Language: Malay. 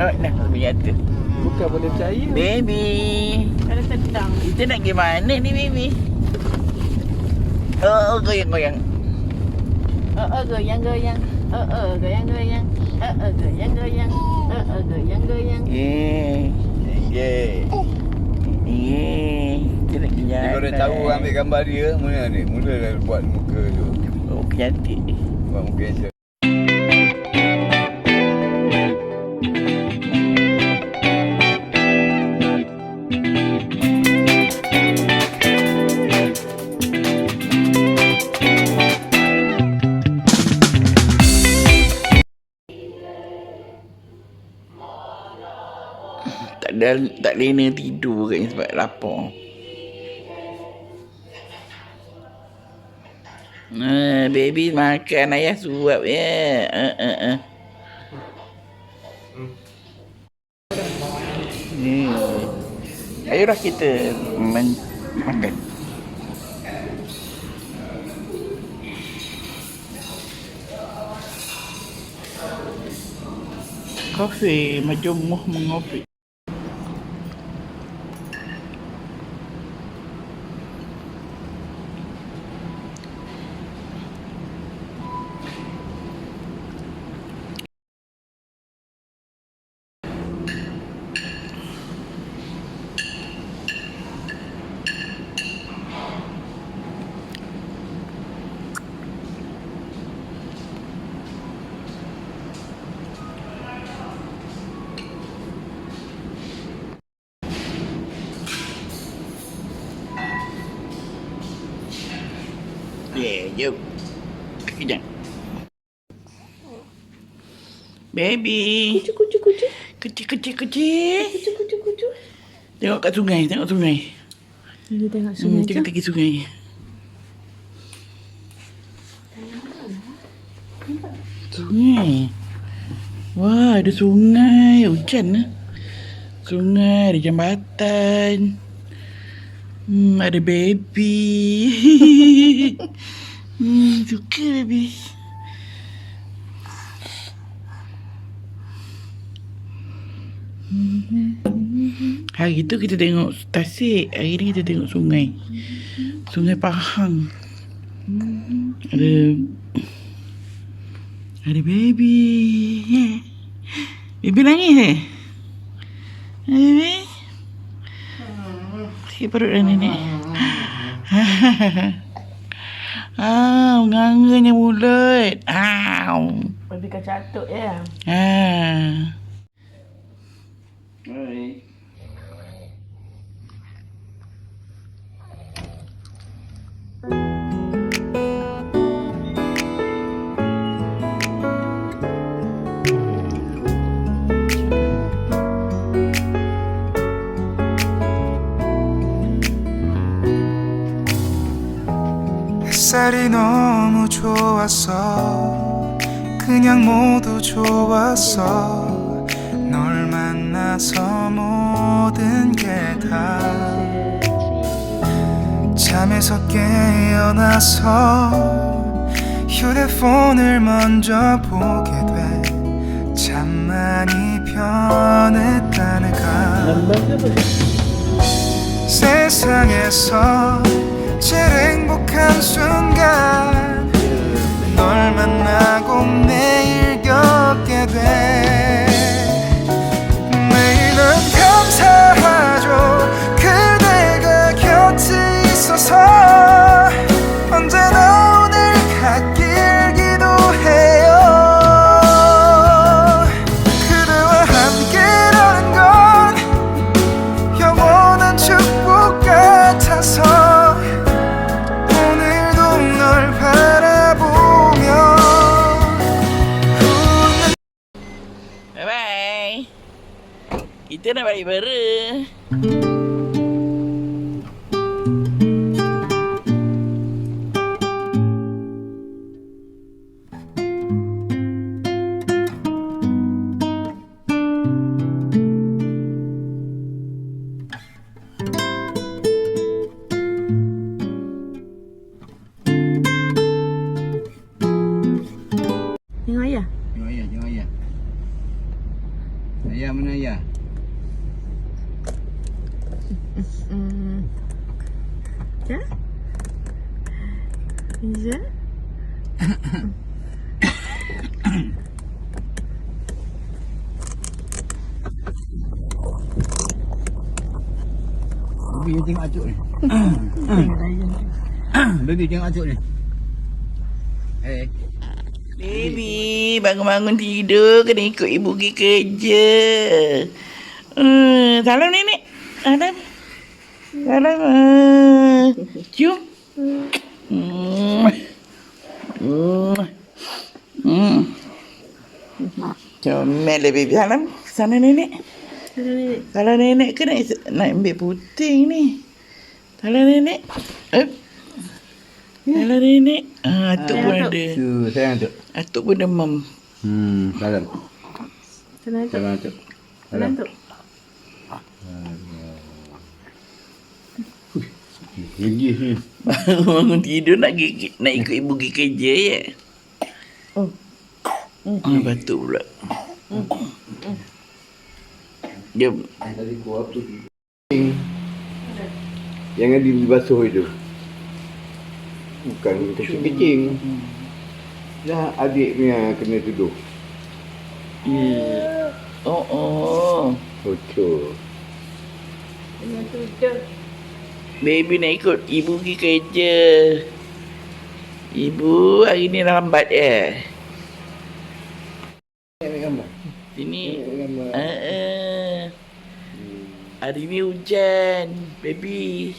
Oh, nah, ternyata. Bukan boleh percaya. Baby. Ada tendang. Kita nak pergi mana ni, baby? Oh, goyang-goyang. Oh, oh, goyang, goyang. Oh, oh, goyang, goyang. Oh, oh, goyang, goyang. Oh, oh, goyang, goyang. Yeah. Yeah. Yeah. Kita nak pergi Dia kalau dah tahu ambil gambar dia, mula ni. Mula dah buat muka tu. Oh, cantik. Buat muka yang siap. Tak lena tidur kan sebab lapar. Uh, baby makan ayah suap ya. Uh, uh, uh. Ni. Ayolah kita men- makan. Kafe majumuh mengopi. Kejap. Baby. Kucu, kucu, kucu. Kecil, kecil, kecil. Kucu, kucu, kucu. Tengok kat sungai, tengok sungai. Kita tengok Hmm, sungai tengok tu. pergi sungai. Sungai. Wah, ada sungai. Hujan lah. Sungai, ada jambatan. Hmm, ada baby. hmm. Hari tu kita tengok tasik. Hari ni kita tengok sungai. Sungai Pahang. Ada ada baby. Baby nangis eh? Baby? Sikit perut dah nenek. Ah, nganganya mulut. Au. Baby kau catuk ya. Ah. Hai. 햇살이 너무 좋았어 그냥 모두 좋았어 널 만나서 모든 게 다. 잠에서 깨어나서 휴대폰을 먼저 보게 돼. 참 많이 변했다네가. 세상에서 제일 행복한 순간 Kita nak balik bara. Tengok ayah. Tengok ayah, tengok ayah. Ayah mana ayah? Ya? Ya? Yang tengok acuk ni. Baby tengok acuk ni. Eh. Baby, bangun-bangun tidur kena ikut ibu pergi kerja. Hmm, salam nenek. Salam. Salam. Uh, cium. Hmm. Hmm. Hmm. Comel lah baby. Salam. Sana nenek. Salam nenek ke nak, nak ambil puting ni? Salam nenek. Eh. Salam nenek. Ah, atuk pun ada. Tu sayang tu. Atuk pun demam. Hmm, salam. Senang tu. Salam tu. Senang tu. Gigi ni. Bangun tidur nak gigi, nak ikut ibu pergi kerja ya. Oh. Ah, batuk pula. Jom. Tadi ku apa tu? Yang ada di basuh itu. Bukan kecing-kecing. Dah adik punya kena tuduh. Ya. Oh, oh. Betul. Senang tu. Baby nak ikut ibu pergi kerja. Ibu hari ni lambat ya. Sini. Uh, uh. Hari ni hujan. Baby.